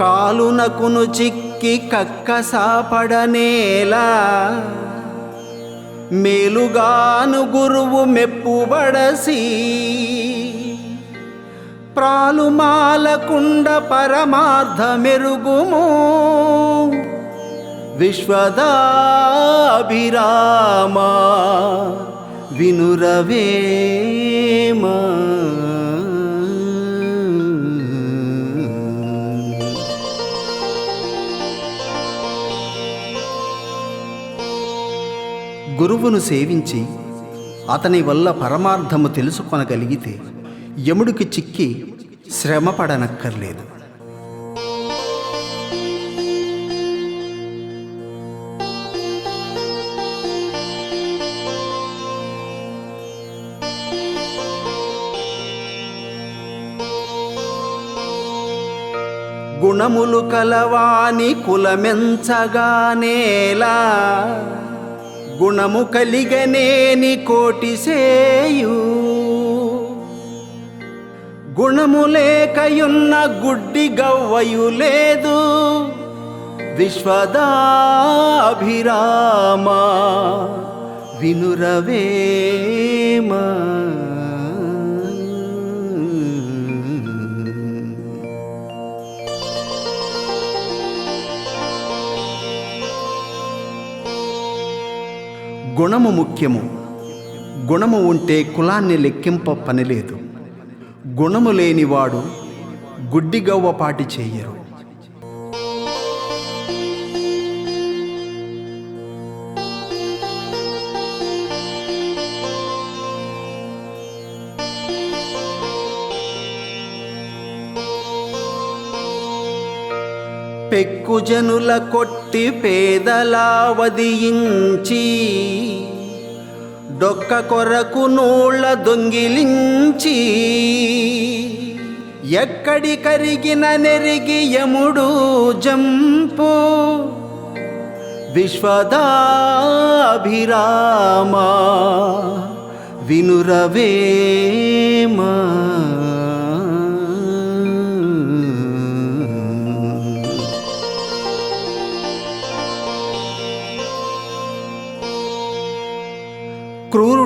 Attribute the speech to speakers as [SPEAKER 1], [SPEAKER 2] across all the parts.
[SPEAKER 1] కాలునకును చిక్కి కక్కసాపడనేలా మేలుగాను గురువు మెప్పుబడసి ప్రాలుమాలకుండ పరమార్థ మెరుగుము. విశ్వదాభిరామా వినురవేమా. గురువును సేవించి అతని వల్ల పరమార్థము తెలుసుకొనగలిగితే యముడికి చిక్కి శ్రమ పడనక్కర్లేదు గుణములు కలవాని కులమెంచగానేలా గుణము కలిగనేని కోటిసేయు గుణము లేకయున్న గుడ్డి గవ్వయు లేదు. విశ్వదాభిరామ వినురవేమా. గుణము ముఖ్యము. గుణము ఉంటే కులాన్ని లెక్కింప పనిలేదు. గుణము లేనివాడు గుడ్డిగవ్వపాటి చేయరు. పెక్కుజనుల కొట్టి పేదలావదియించి డొక్క కొరకు నూళ్ళ దొంగిలించి ఎక్కడి కరిగిన నెరిగి యముడు జంపు విశ్వదాభిరామా వినురవేమా.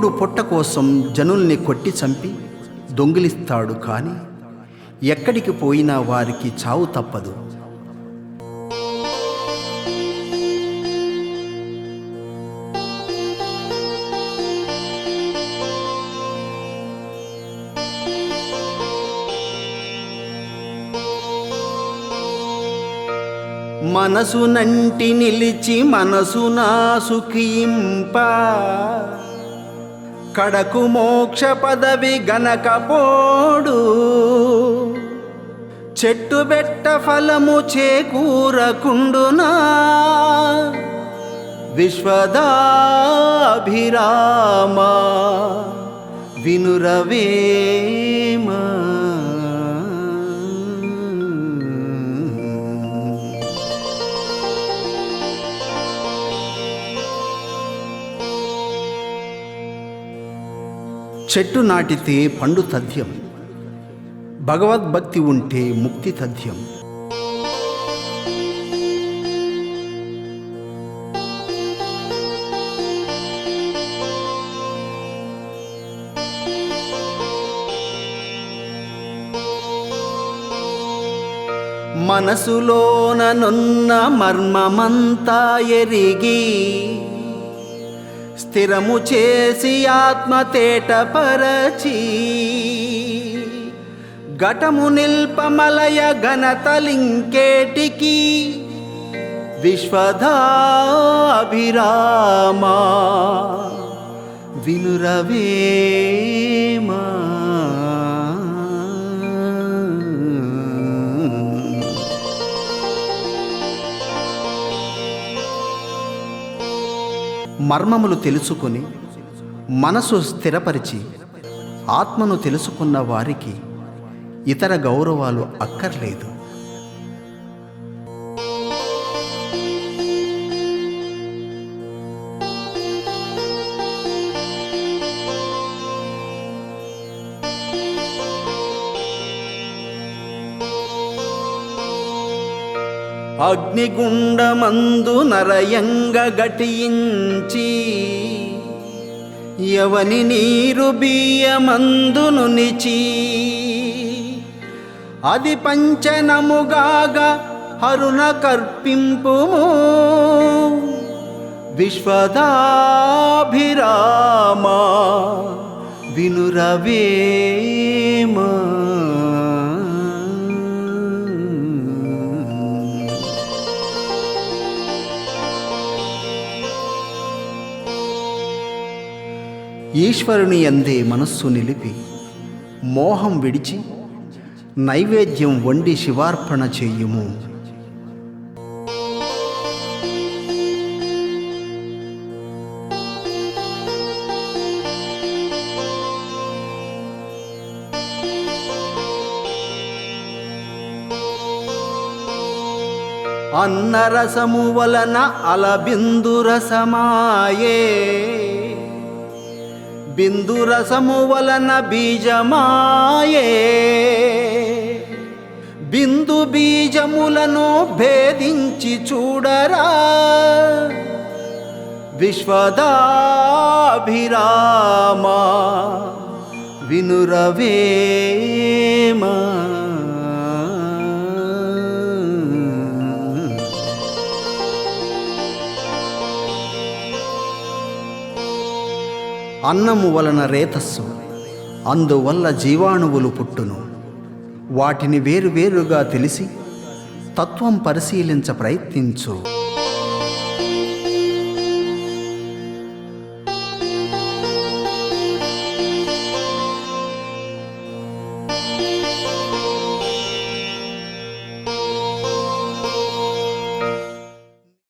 [SPEAKER 1] దేవుడు పొట్ట కోసం జనుల్ని కొట్టి చంపి దొంగిలిస్తాడు కానీ ఎక్కడికి పోయినా వారికి చావు తప్పదు. మనసు నంటి నిలిచి మనసు నా నాసుకింప కడకు మోక్ష పదవి గనకపోడు చెట్టు బెట్ట ఫలము చేకూరకుండునా. విశ్వదాభిరామా వినురవేమా. చెట్టు నాటితే పండు తథ్యం. భగవద్భక్తి ఉంటే ముక్తి తథ్యం. మనసులోననున్న మర్మమంతా ఎరిగి స్థిరము చేసి ఆత్మ తేటపరచి ఘటము నిల్పమలయ ఘనతలింకేటికి విశ్వధాభిరామా వినురవేమా. మర్మములు తెలుసుకొని మనసు స్థిరపరిచి ఆత్మను తెలుసుకున్న వారికి ఇతర గౌరవాలు అక్కర్లేదు. అగ్నిగుండమందు నరయంగ గటించి ఎవని నీరు బియ్యమందును నిచి అది పంచనముగాగా హరుణ కర్పింపుము. విశ్వదాభిరామా వినురవేమా. ఈశ్వరుని అందే మనస్సు నిలిపి మోహం విడిచి నైవేద్యం వండి శివార్పణ చేయుము. అన్నరసము వలన అలబిందు రసమాయే. బిందురసము వలన బీజమాయే. బిందు బీజములను భేదించి చూడరా. విశ్వదాభిరామా వినురవేమా. అన్నము వలన రేతస్సు అందువల్ల జీవాణువులు పుట్టును. వాటిని వేరువేరుగా తెలిసి తత్వం పరిశీలించ ప్రయత్నించు.